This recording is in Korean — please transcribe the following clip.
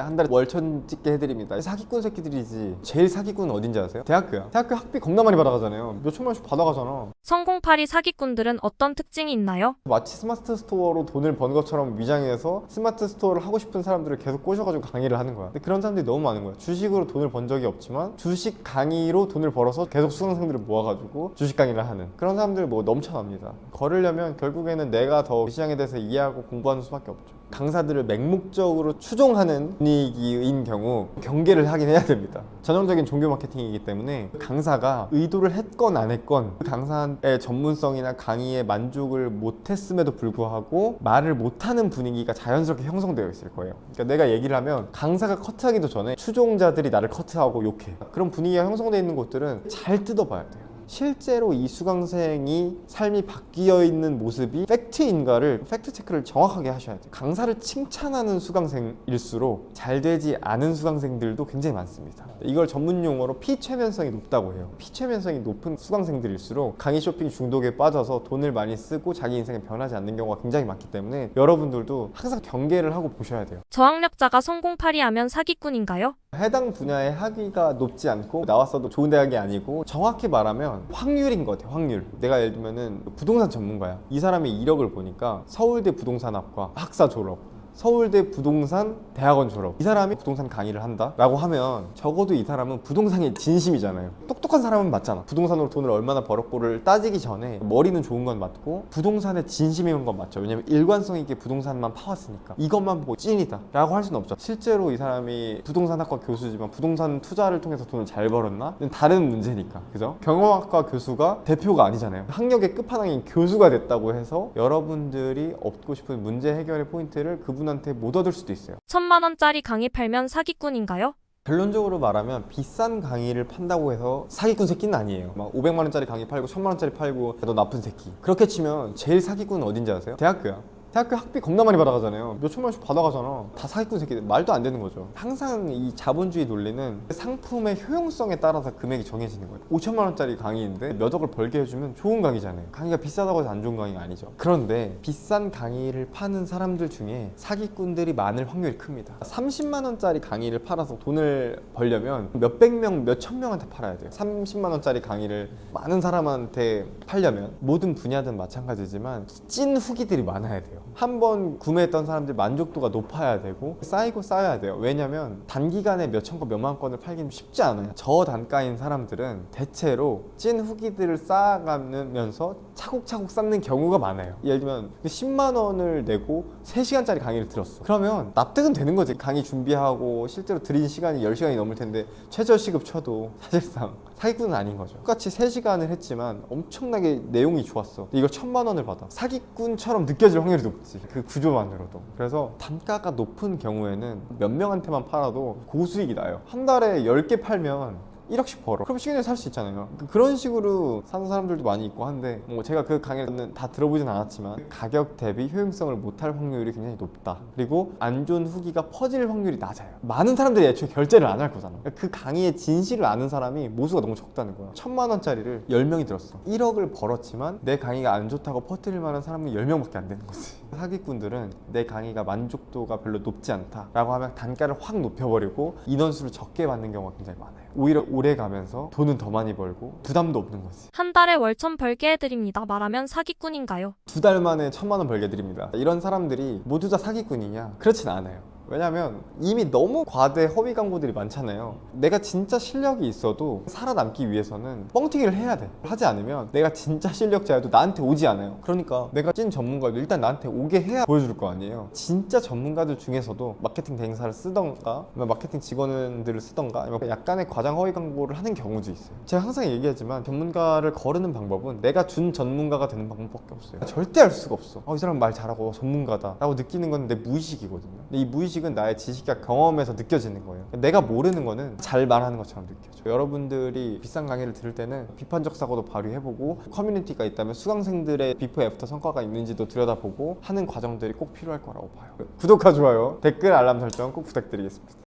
한 달에 월천 찍게 해드립니다. 사기꾼 새끼들이지. 제일 사기꾼은 어딘지 아세요? 대학교야. 대학교 학비 겁나 많이 받아가잖아요. 몇 천만 원씩 받아가잖아. 성공파리 사기꾼들은 어떤 특징이 있나요? 마치 스마트 스토어로 돈을 번 것처럼 위장해서 스마트 스토어를 하고 싶은 사람들을 계속 꼬셔가지고 강의를 하는 거야. 근데 그런 사람들이 너무 많은 거야. 주식으로 돈을 번 적이 없지만 주식 강의로 돈을 벌어서 계속 수강생들을 모아가지고 주식 강의를 하는 그런 사람들 뭐 넘쳐납니다. 걸으려면 결국에는 내가 더 시장에 대해서 이해하고 공부하는 수밖에 없죠. 강사들을 맹목적으로 추종하는 분위기인 경우 경계를 하긴 해야 됩니다. 전형적인 종교 마케팅이기 때문에 강사가 의도를 했건 안 했건 그 강사의 전문성이나 강의에 만족을 못했음에도 불구하고 말을 못하는 분위기가 자연스럽게 형성되어 있을 거예요. 그러니까 내가 얘기를 하면 강사가 커트하기도 전에 추종자들이 나를 커트하고 욕해. 그런 분위기가 형성되어 있는 곳들은 잘 뜯어봐야 돼요. 실제로 이 수강생이 삶이 바뀌어 있는 모습이 팩트인가를 팩트 체크를 정확하게 하셔야 돼요. 강사를 칭찬하는 수강생일수록 잘 되지 않은 수강생들도 굉장히 많습니다. 이걸 전문 용어로 피최면성이 높다고 해요. 피최면성이 높은 수강생들일수록 강의 쇼핑 중독에 빠져서 돈을 많이 쓰고 자기 인생에 변하지 않는 경우가 굉장히 많기 때문에 여러분들도 항상 경계를 하고 보셔야 돼요. 저학력자가 성공파리 하면 사기꾼인가요? 해당 분야의 학위가 높지 않고 나왔어도 좋은 대학이 아니고 정확히 말하면 확률인 것 같아요 확률. 내가 예를 들면은 부동산 전문가야. 이 사람의 이력을 보니까 서울대 부동산학과 학사 졸업 서울대 부동산 대학원 졸업. 이 사람이 부동산 강의를 한다? 라고 하면 적어도 이 사람은 부동산의 진심이잖아요. 똑똑한 사람은 맞잖아. 부동산으로 돈을 얼마나 벌었고를 따지기 전에 머리는 좋은 건 맞고 부동산의 진심인 건 맞죠. 왜냐면 일관성 있게 부동산만 파왔으니까. 이것만 보고 찐이다. 라고 할 수는 없죠. 실제로 이 사람이 부동산학과 교수지만 부동산 투자를 통해서 돈을 잘 벌었나? 는 다른 문제니까. 그죠? 경영학과 교수가 대표가 아니잖아요. 학력의 끝판왕인 교수가 됐다고 해서 여러분들이 얻고 싶은 문제 해결의 포인트를 그분 한테 못 얻을 수도 있어요 천만 원짜리 강의 팔면 사기꾼인가요? 결론적으로 말하면 비싼 강의를 판다고 해서 사기꾼 새끼는 아니에요. 막 500만 원짜리 강의 팔고 1000만 원짜리 팔고 너 나쁜 새끼. 그렇게 치면 제일 사기꾼은 어딘지 아세요? 대학교야. 대학교 학비 겁나 많이 받아가잖아요. 몇 천만 원씩 받아가잖아. 다 사기꾼 새끼들. 말도 안 되는 거죠. 항상 이 자본주의 논리는 상품의 효용성에 따라서 금액이 정해지는 거예요. 5천만 원짜리 강의인데 몇 억을 벌게 해주면 좋은 강의잖아요. 강의가 비싸다고 해서 안 좋은 강의가 아니죠. 그런데 비싼 강의를 파는 사람들 중에 사기꾼들이 많을 확률이 큽니다. 30만 원짜리 강의를 팔아서 돈을 벌려면 몇백 명, 몇천 명한테 팔아야 돼요. 30만 원짜리 강의를 많은 사람한테 팔려면 모든 분야든 마찬가지지만 찐 후기들이 많아야 돼요. 한 번 구매했던 사람들 만족도가 높아야 되고 쌓이고 쌓여야 돼요. 왜냐면 단기간에 몇천 건, 몇만 건을 팔기는 쉽지 않아요. 저 단가인 사람들은 대체로 찐 후기들을 쌓아가면서 차곡차곡 쌓는 경우가 많아요. 예를 들면 10만 원을 내고 3시간짜리 강의를 들었어. 그러면 납득은 되는 거지. 강의 준비하고 실제로 들인 시간이 10시간이 넘을 텐데 최저 시급 쳐도 사실상 사기꾼은 아닌 거죠. 똑같이 3시간을 했지만 엄청나게 내용이 좋았어. 이걸 천만 원을 받아. 사기꾼처럼 느껴질 확률이 높 지. 그 구조만으로도. 그래서 단가가 높은 경우에는 몇 명한테만 팔아도 고수익이 나요. 한 달에 10개 팔면 1억씩 벌어. 그럼 시간에 살 수 있잖아요. 그- 그런 식으로 사는 사람들도 많이 있고 한데 뭐 제가 그 강의는 다 들어보진 않았지만 가격 대비 효용성을 못할 확률이 굉장히 높다. 그리고 안 좋은 후기가 퍼질 확률이 낮아요. 많은 사람들이 애초에 결제를 안 할 거잖아. 그러니까 그 강의의 진실을 아는 사람이 모수가 너무 적다는 거야. 천만 원짜리를 10명이 들었어. 1억을 벌었지만 내 강의가 안 좋다고 퍼뜨릴 만한 사람은 10명밖에 안 되는 거지. 사기꾼들은 내 강의가 만족도가 별로 높지 않다라고 하면 단가를 확 높여버리고 인원수를 적게 받는 경우가 굉장히 많아요. 오히려 오래 가면서 돈은 더 많이 벌고 부담도 없는 거지. 한 달에 월천 벌게 해드립니다. 말하면 사기꾼인가요? 두 달 만에 천만 원 벌게 드립니다. 이런 사람들이 모두 다 사기꾼이냐? 그렇진 않아요. 왜냐면 이미 너무 과대 허위 광고들이 많잖아요. 내가 진짜 실력이 있어도 살아남기 위해서는 뻥튀기를 해야 돼. 하지 않으면 내가 진짜 실력자여도 나한테 오지 않아요. 그러니까 내가 찐 전문가도 일단 나한테 오게 해야 보여줄 거 아니에요. 진짜 전문가들 중에서도 마케팅 대행사를 쓰던가 아니면 마케팅 직원들을 쓰던가 약간의 과장 허위 광고를 하는 경우도 있어요. 제가 항상 얘기하지만 전문가를 거르는 방법은 내가 준 전문가가 되는 방법밖에 없어요. 절대 알 수가 없어. 어, 이 사람 말 잘하고 전문가다 라고 느끼는 건 내 무의식이거든요. 근데 이 무의 식은 나의 지식과 경험에서 느껴지는 거예요. 내가 모르는 거는 잘 말하는 것처럼 느껴져. 여러분들이 비싼 강의를 들을 때는 비판적 사고도 발휘해보고 커뮤니티가 있다면 수강생들의 비포 애프터 성과가 있는지도 들여다보고 하는 과정들이 꼭 필요할 거라고 봐요. 구독과 좋아요, 댓글 알람 설정 꼭 부탁드리겠습니다.